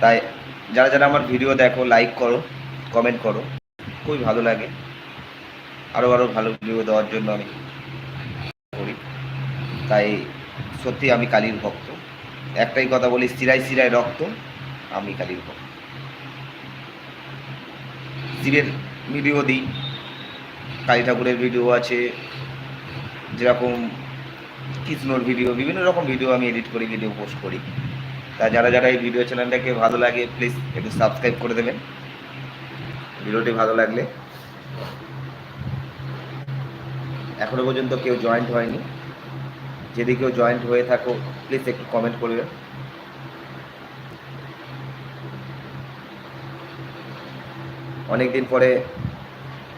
তাই যারা যারা আমার ভিডিও দেখো লাইক করো কমেন্ট করো, খুবই ভালো লাগে। আরও আরও ভালো ভিডিও দেওয়ার জন্য আমি করি। তাই সত্যি আমি কালীর ভক্ত। একটাই কথা বলি সিরাই সিরাই রক্ত, আমি কালীর ভক্ত। শিবের ভিডিও দিই। কালী ঠাকুরের ভিডিও আছে। যেরকম কৃষ্ণর ভিডিও বিভিন্ন রকম ভিডিও আমি এডিট করি ভিডিও পোস্ট করি। তা যারা যারা এই ভিডিও চ্যানেলটাকে ভালো লাগে প্লিজ একটু সাবস্ক্রাইব করে দেবেন। ভিডিওটি ভালো লাগলে। এখনও পর্যন্ত কেউ জয়েন্ট হয়নি। যদি কেউ জয়েন্ট হয়ে থাকো প্লিজ একটু কমেন্ট করবে অনেকদিন পরে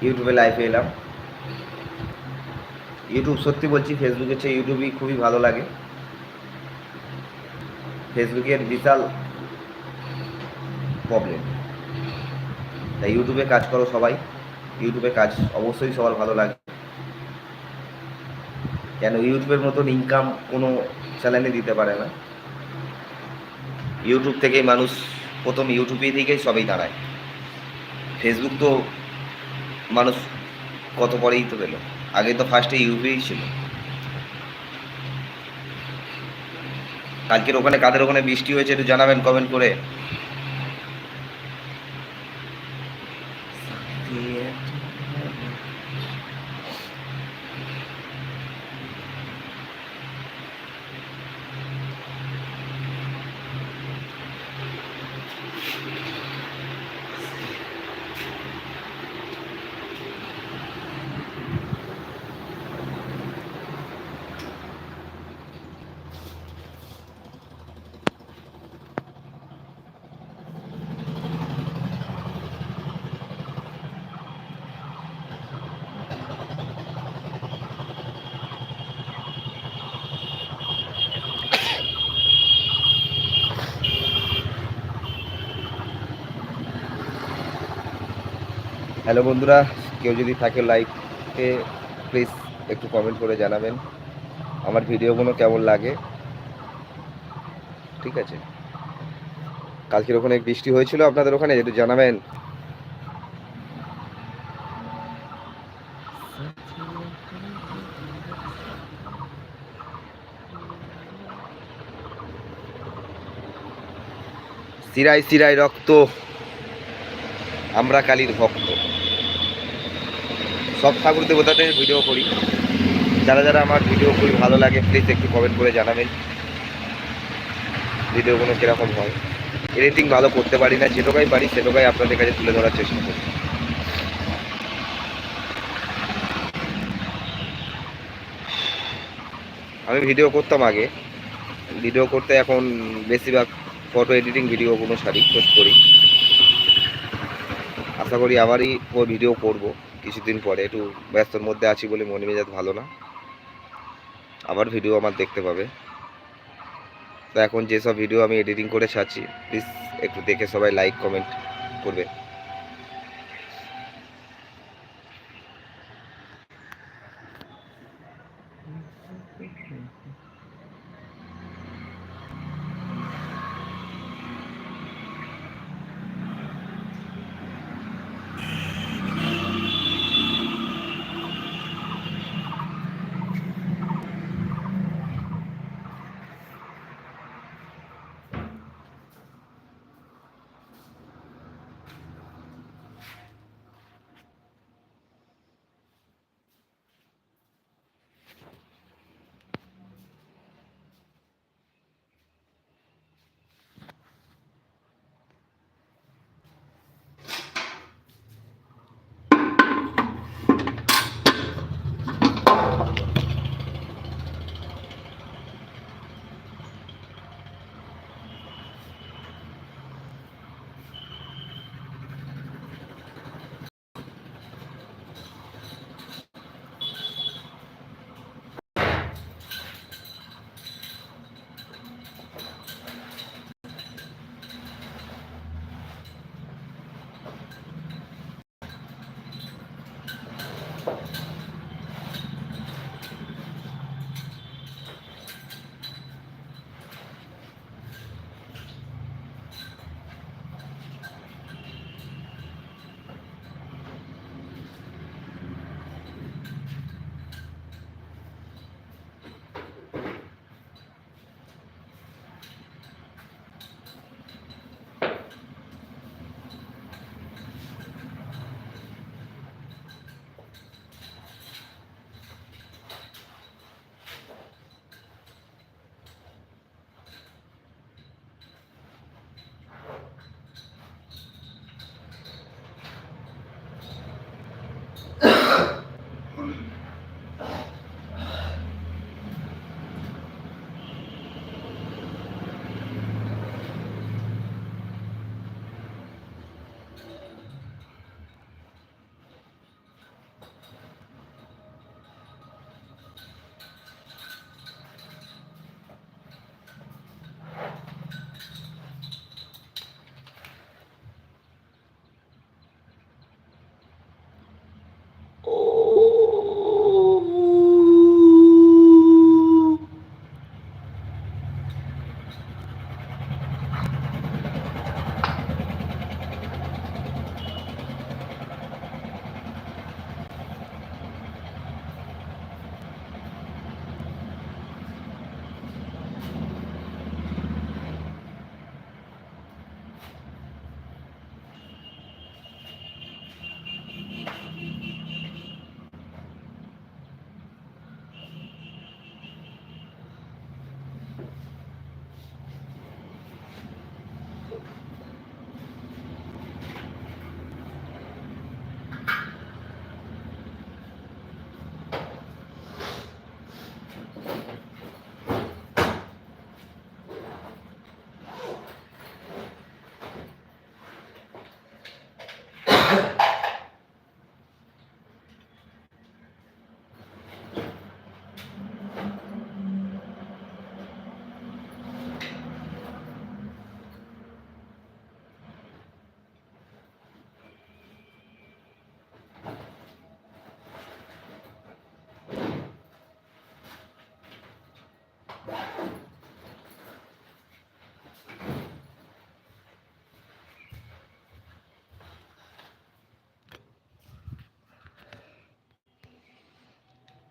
ইউটিউবে লাইভে এলাম। ইউটিউব সত্যি বলছি ফেসবুকের চেয়ে ইউটিউবই খুবই ভালো লাগে। ফেসবুকের বিশাল প্রবলেম তাই ইউটিউবে কাজ করো সবাই। ইউটিউবে কাজ অবশ্যই সবার ভালো লাগে কেন ইউটিউবের মতন ইনকাম কোনো চ্যানেলে দিতে পারে না। ইউটিউব থেকেই মানুষ প্রথম ইউটিউবে থেকেই সবাই দাঁড়ায়। ফেসবুক তো মানুষ কত পরেই তো পেল। আগে তো ফার্স্টে ইউটিউবেই ছিল। কালকের ওখানে কাদের ওখানে বৃষ্টি হয়েছে একটু জানাবেন কমেন্ট করে। হ্যালো বন্ধুরা, কেউ যদি থাকে লাইকে প্লিজ একটু কমেন্ট করে জানাবেন আমার ভিডিওগুলো কেমন লাগে। ঠিক আছে? কালকের ওখানে বৃষ্টি হয়েছিল আপনাদের ওখানে, একটু জানাবেন। সিরাই সিরাই রক্ত, আমরা কালীর ভক্ত। সব ঠাকুর দেবতাদের ভিডিও করি। যারা যারা আমার ভিডিও খুবই ভালো লাগে প্লিজ একটু কমেন্ট করে জানাবেন। ভিডিওগুলো কীরকম হয়। এডিটিং ভালো করতে পারি না, যেটুকাই পারি সেটুকাই আপনাদের কাছে তুলে ধরার চেষ্টা করি। আমি ভিডিও করতাম আগে। ভিডিও করতে এখন বেশিরভাগ ফটো এডিটিং ভিডিওগুলো সারি পোস্ট করি। আশা করি আবারই ও ভিডিও করব। কিছুদিন পরে, একটু ব্যস্তর মধ্যে আছি বলে মনে মেজাজ ভালো না। আবার ভিডিও আমার দেখতে পাবে। তো এখন যেসব ভিডিও আমি এডিটিং করে ছাড়ছি প্লিজ একটু দেখে সবাই লাইক কমেন্ট করবে।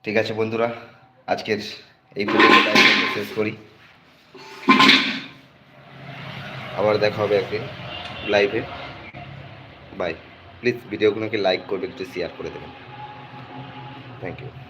ঠিক আছে বন্ধুরা, আজকের এই ভিডিওটা শেষ করি। আবার দেখা হবে একদিন লাইভে বাই প্লিজ ভিডিওগুলোকে লাইক করবে একটু শেয়ার করে দেবেন। Thank you